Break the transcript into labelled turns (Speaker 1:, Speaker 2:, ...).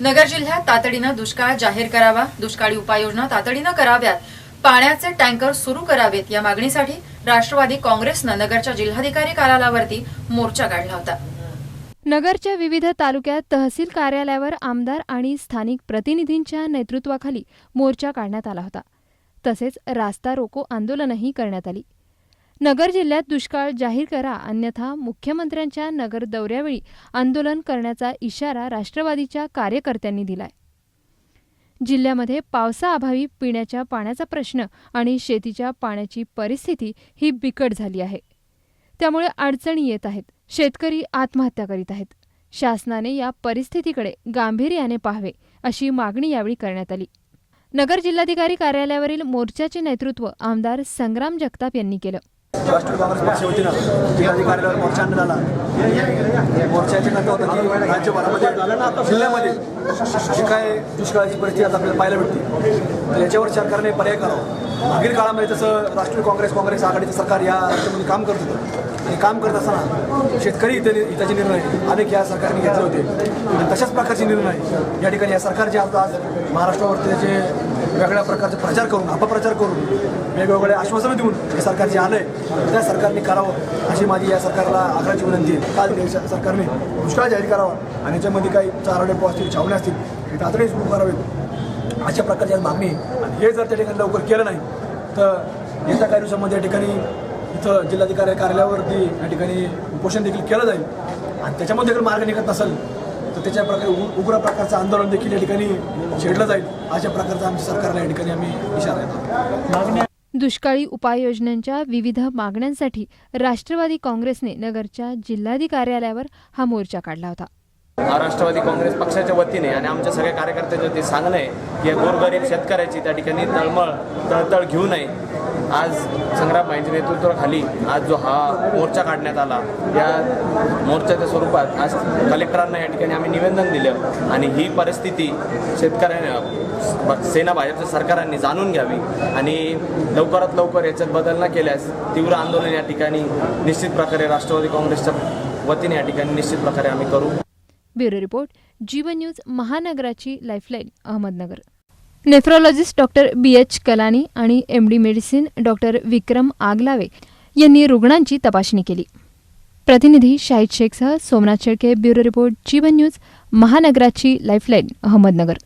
Speaker 1: नगर जिल्ह्यात तातडीनं दुष्काळ जाहीर करावा दुष्काळी उपाययोजना तातडीनं कराव्यात. पाण्याचे टँकर सुरू करावेत. या मागणीसाठी राष्ट्रवादी काँग्रेसनं नगरच्या जिल्हाधिकारी कार्यालयावरती मोर्चा काढला होता.
Speaker 2: नगरच्या विविध तालुक्यात तहसील कार्यालयावर आमदार आणि स्थानिक प्रतिनिधींच्या नेतृत्वाखाली मोर्चा काढण्यात आला होता. तसेच रास्ता रोको आंदोलनही करण्यात आली. नगर जिल्ह्यात दुष्काळ जाहीर करा अन्यथा मुख्यमंत्र्यांच्या नगर दौऱ्यावेळी आंदोलन करण्याचा इशारा राष्ट्रवादीच्या कार्यकर्त्यांनी दिलाय. जिल्ह्यामध्ये पावसाअभावी पिण्याच्या पाण्याचा प्रश्न आणि शेतीच्या पाण्याची परिस्थिती ही बिकट झाली आहे. त्यामुळे अडचणी येत आहेत. शेतकरी आत्महत्या करीत आहेत. शासनाने या परिस्थितीकडे गांभीर्याने पाहावे अशी मागणी यावेळी करण्यात आली. नगर जिल्हाधिकारी कार्यालयावरील मोर्चाचे नेतृत्व आमदार संग्राम जगताप यांनी केलं.
Speaker 3: राष्ट्रवादी काँग्रेस पक्ष वतीनं जिल्हाधिकारी कार्यालयावर मोर्चा आणण्यात आला मोर्चाचे नंतर होतं की राज्यभरामध्ये जिल्ह्यामध्ये. जी काय दुष्काळाची परिस्थिती आता आपल्याला पाहायला भेटते याच्यावर सरकारने पर्याय करावा मागील काळामध्ये तसं राष्ट्रीय काँग्रेस काँग्रेस आघाडीचं सरकार या राज्यामध्ये काम करत होतं. आणि काम करत असताना शेतकरी हित हिताचे निर्णय अनेक या सरकारने घेतले होते. आणि तशाच प्रकारचे निर्णय या ठिकाणी या सरकारचे आता आज महाराष्ट्रावरती त्याचे वेगळ्या प्रकारचे प्रचार करून अपप्रचार करून वेगवेगळे आश्वासनं देऊन हे सरकार जे आलंय त्या सरकारने करावं अशी माझी या सरकारला आग्रहाची विनंती आहे. काल सरकारने दुष्काळ जाहीर करावा आणि याच्यामध्ये काही चार डेपो असतील छावण्या असतील हे तातडीने सुरू करावेत. अशा प्रकारची मागणी हे जर त्या ठिकाणी लवकर केलं नाही तर येत्या काही दिवसामध्ये या ठिकाणी इथं जिल्हाधिकारी कार्यालयावरती या ठिकाणी उपोषण देखील केलं जाईल. आणि त्याच्यामध्ये देखील मार्ग निघत नसेल तर त्याच्या प्रकारे उ- उग्र प्रकारचं आंदोलन देखील या ठिकाणी छेडलं जाईल. अशा प्रकारचा आमच्या सरकारला या ठिकाणी आम्ही इशारा देतो.
Speaker 2: दुष्काळी उपाययोजनांच्या विविध मागण्यांसाठी राष्ट्रवादी काँग्रेसने नगरच्या जिल्हाधिकारी कार्यालयावर हा मोर्चा काढला होता.
Speaker 4: राष्ट्रवादी काँग्रेस पक्षाच्या वतीने आणि आमच्या सगळ्या कार्यकर्त्यांच्या ते सांगणं आहे की या गोरगरीब शेतकऱ्याची त्या ठिकाणी तळमळ तळतळ घेऊ नये. आज संग्रामबाईंच्या नेतृत्वाखाली आज जो हा मोर्चा काढण्यात आला या मोर्चाच्या स्वरूपात आज कलेक्टरांना या ठिकाणी आम्ही निवेदन दिलं आणि ही परिस्थिती शेतकऱ्यांना सेना भाजपच्या सरकारांनी जाणून घ्यावी आणि लवकरात लवकर याच्यात बदल न केल्यास तीव्र आंदोलन या ठिकाणी निश्चित प्रकारे राष्ट्रवादी काँग्रेसच्या वतीने या ठिकाणी निश्चित प्रकारे आम्ही करू.
Speaker 2: Bureau report Jeevan news महानगराची lifeline Ahmednagar. Nephrologist doctor B H Kalani आणि M D medicine doctor Vikram Agalawe यांनी रुग्णांची तपासणी केली. प्रतिनिधी Shahid शेखसह Somnath Shelke bureau report Jeevan news महानगराची lifeline Ahmednagar.